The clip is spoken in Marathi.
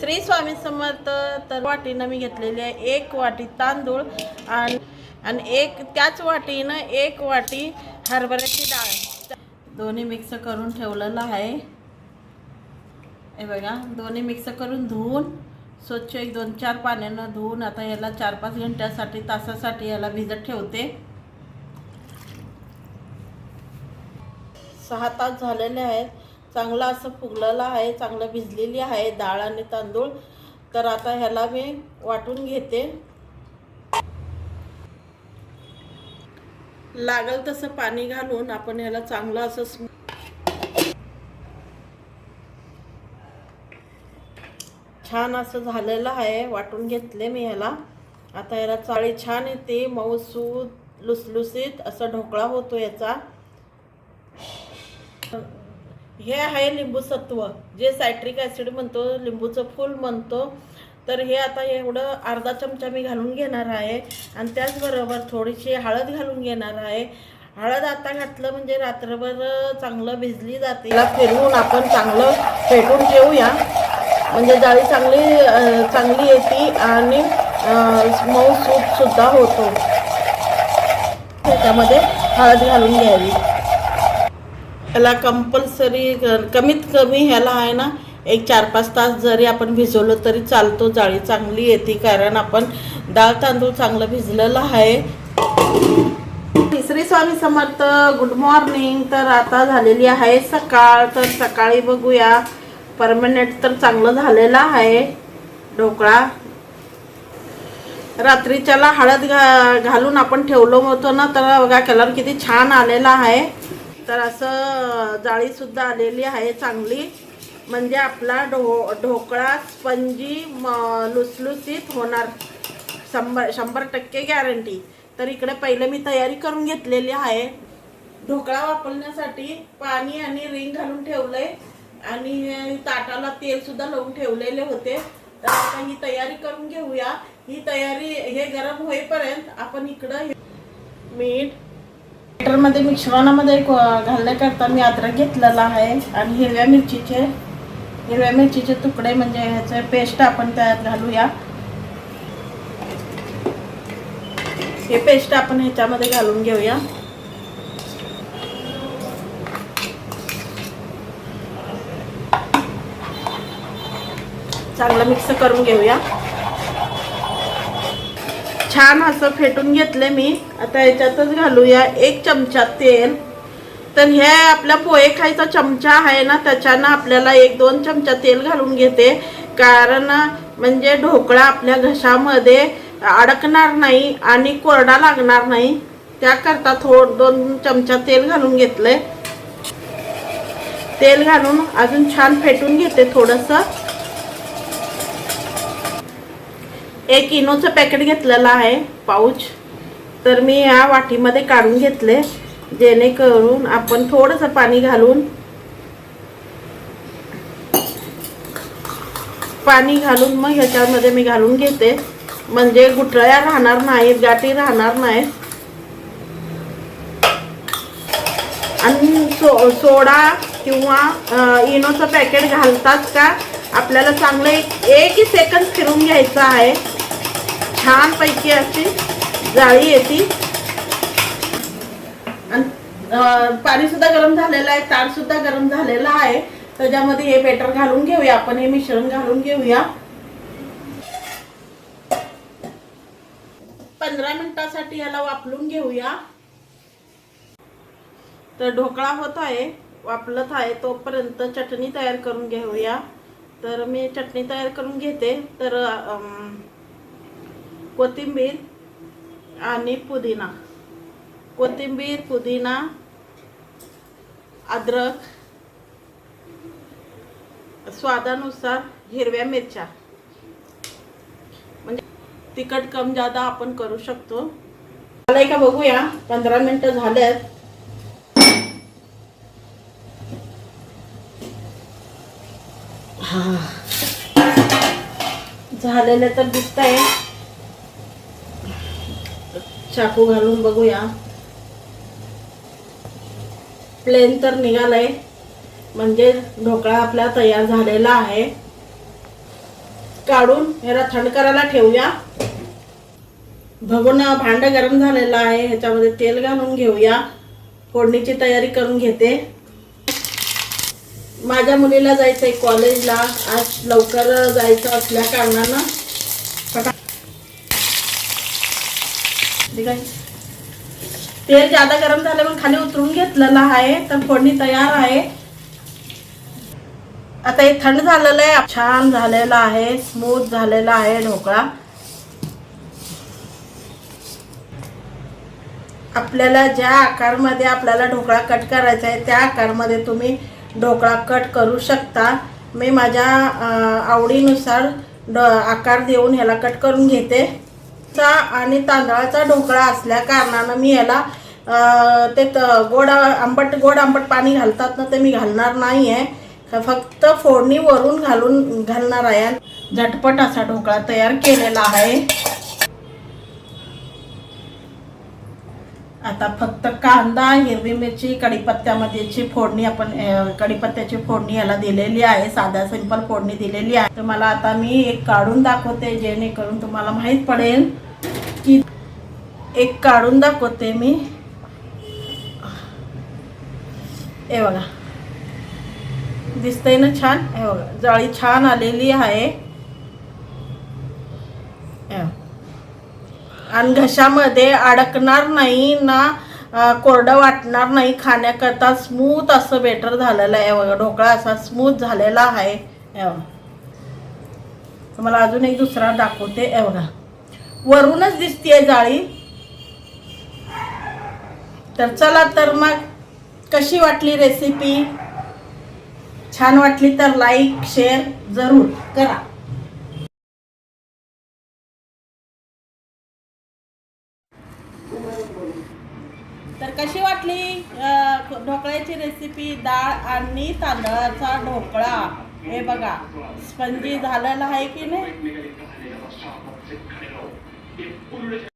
श्री स्वामी समर्थ तर वाटीनं मी घेतलेली आहे एक वाटी तांदूळ आणि आणि एक त्याच वाटीनं एक वाटी हरभऱ्याची डाळ. दोन्ही मिक्स करून ठेवलेलं आहे. हे बघा दोन्ही मिक्स करून धुवून स्वच्छ एक दोन चार पाण्यानं धुवून आता याला चार पाच घंट्यासाठी तासासाठी याला भिजत ठेवते. सहा तास झालेले आहेत. चांगलं असं फुगलेलं आहे चांगलं भिजलेली आहे डाळ आणि तांदूळ. तर आता ह्याला मी वाटून घेते. लागल तसं पाणी घालून आपण ह्याला चांगलं असं छान असं झालेलं आहे वाटून घेतले मी ह्याला. आता ह्याला चाळी छान येते मऊसूद लुसलुसीत असा ढोकळा होतो याचा. हे आहे लिंबूसत्व जे सायट्रिक ॲसिड म्हणतो लिंबूचं फूल म्हणतो. तर हे आता एवढं अर्धा चमचा मी घालून घेणार आहे. आणि त्याचबरोबर थोडीशी हळद घालून घेणार आहे. हळद आता घातलं म्हणजे रात्रभर चांगलं भिजली जाते. याला फिरवून आपण चांगलं फेटून ठेवूया म्हणजे जाळी चांगली चांगली येते आणि मऊ सूपसुद्धा होतो. त्याच्यामध्ये हळद घालून घ्यावी. ह्याला कंपल्सरी कमीत कमी ह्याला आहे ना एक चार पाच तास जरी आपण भिजवलं तरी चालतो जाळी चांगली येते कारण आपण डाळ तांदूळ चांगलं भिजलेलं आहे. तिसरी स्वामी समर्थ गुड मॉर्निंग तर आता झालेली आहे सकाळ तर सकाळी बघूया. परमनंट तर चांगलं झालेलं आहे. ढोकळा. रात्रीच्याला हळद घा घालून आपण ठेवलो होतो ना तर बघा कलर किती छान आलेला आहे. तर असं जाळीसुद्धा आलेली आहे चांगली. म्हणजे आपला ढो ढोकळा स्पंजी म लुसलुसीत होणार. शंभर शंभर टक्के गॅरंटी तर इकडे पहिले मी तयारी करून घेतलेली आहे. ढोकळा वापरण्यासाठी पाणी आणि रिंग घालून ठेवलं आहे आणि ताटाला तेलसुद्धा लावून ठेवलेले होते. तर आता ही तयारी करून घेऊया. ही तयारी हे गरम होईपर्यंत आपण इकडं मीठ मध्ये मिश्रणामध्ये घालण्याकरता मी अद्रक घेतलेला आहे आणि हिरव्या मिरचीचे हिरव्या मिरचीचे तुकडे म्हणजे ह्याचे पेस्ट आपण त्यात घालूया. हे पेस्ट आपण ह्याच्यामध्ये घालून घेऊया. चांगलं मिक्स करून घेऊया. छान असं फेटून घेतले मी. आता याच्यातच घालूया एक चमचा तेल. तर हे आपल्या पोहे खायचा चमचा आहे ना त्याच्यानं आपल्याला एक दोन चमचा तेल घालून घेते. कारण म्हणजे ढोकळा आपल्या घशामध्ये अडकणार नाही आणि कोरडा लागणार नाही. त्याकरता थोड दोन चमचा तेल घालून घेतलं तेल घालून अजून छान फेटून घेते थोडंसं. एक इनोचं पॅकेट घेतलेलं आहे पाऊच. तर मी या वाटीमध्ये काढून घेतले जेणेकरून आपण थोडंसं पाणी घालून पाणी घालून मग ह्याच्यामध्ये मी घालून घेते. म्हणजे गुठळ्या राहणार नाहीत गाठी राहणार नाहीत. आणि सो सोडा किंवा इनोचं पॅकेट घालतात का? आपल्याला चांगलं एक एक सेकंद फिरून घ्यायचं आहे. छानपैकी अशी जाळी येते. आणि पाणी सुद्धा गरम झालेलं आहे तार सुद्धा गरम झालेला आहे. त्याच्यामध्ये हे बेटर घालून घेऊया आपण हे मिश्रण घालून घेऊया. पंधरा मिनिटासाठी याला वापरून घेऊया. तर ढोकळा होत आहे वापलत आहे तोपर्यंत चटणी तयार करून घेऊया. तर मी चटणी तयार करून घेते. तर अम, कोथिंबीर आणि पुदिना. कोथिंबीर पुदिना अद्रक स्वादानुसार हिरव्या मिरच्या. म्हणजे तिखट कम जादा आपण करू शकतो. झालंय का बघूया. पंधरा मिनिटं झाल्यात हा. झालेले तर दिसत आहे चाकू घालून बघूया. प्लेन तर निघालाय. म्हणजे ढोकळा आपला तयार झालेला आहे. काढून ह्याला थंड करायला ठेवूया. बघून भांड गरम झालेलं आहे. ह्याच्यामध्ये तेल घालून घेऊया. फोडणीची तयारी करून घेते. माझ्या मुलीला जायचंय कॉलेजला आज लवकर जायचं असल्या कारणानं. ठीक आहे तेल जादा गरम झालं म्हणून खाली उतरून घेतलेलं आहे तर फोडणी तयार आहे. आता हे थंड झालेलं आहे छान झालेलं आहे स्मूथ झालेला आहे ढोकळा. आपल्याला ज्या आकारमध्ये आपल्याला ढोकळा कट करायचा आहे त्या आकारमध्ये तुम्ही ढोकळा कट करू शकता. मी माझ्या आवडीनुसार ड आकार देऊन ह्याला कट करून घेते. चा आणि तांदळाचा ढोकळा असल्या कारणानं मी याला ते गोड आंबट गोड आंबट पाणी घालतात ना ते मी घालणार नाही आहे फक्त फोडणी वरून घालून घालणार आहे. झटपट असा ढोकळा तयार केलेला आहे. आता फक्त कांदा हिरवी मिरची कढीपत्त्यामध्येची फोडणी आपण कडीपत्त्याची कढीपत्त्याची फोडणी याला दिलेली आहे. साध्या सिंपल फोडणी दिलेली आहे. तर मला आता मी एक काढून दाखवते जेणेकरून तुम्हाला माहीत पडेल. एक काढून दाखवते मी. हे बघा. दिसतंय ना छान? हे बघा. जाळी छान आलेली आहे. आणि घशामध्ये अडकणार नाही ना कोरडं वाटणार नाही खाण्याकरता स्मूथ असं बेटर झालेलं आहे. बघा ढोकळा असा स्मूथ झालेला आहे. एवढा मला तुम्हाला अजून एक दुसरा दाखवते. एवढा वरूनच दिसतीये जाळी. तर चला तर मग कशी वाटली रेसिपी छान वाटली तर लाईक शेअर जरूर करा. तर कशी वाटली ढोकळ्याची रेसिपी डाळ आणि तांदळाचा ढोकळा. हे बघा स्पंजी झालेला आहे की नाही?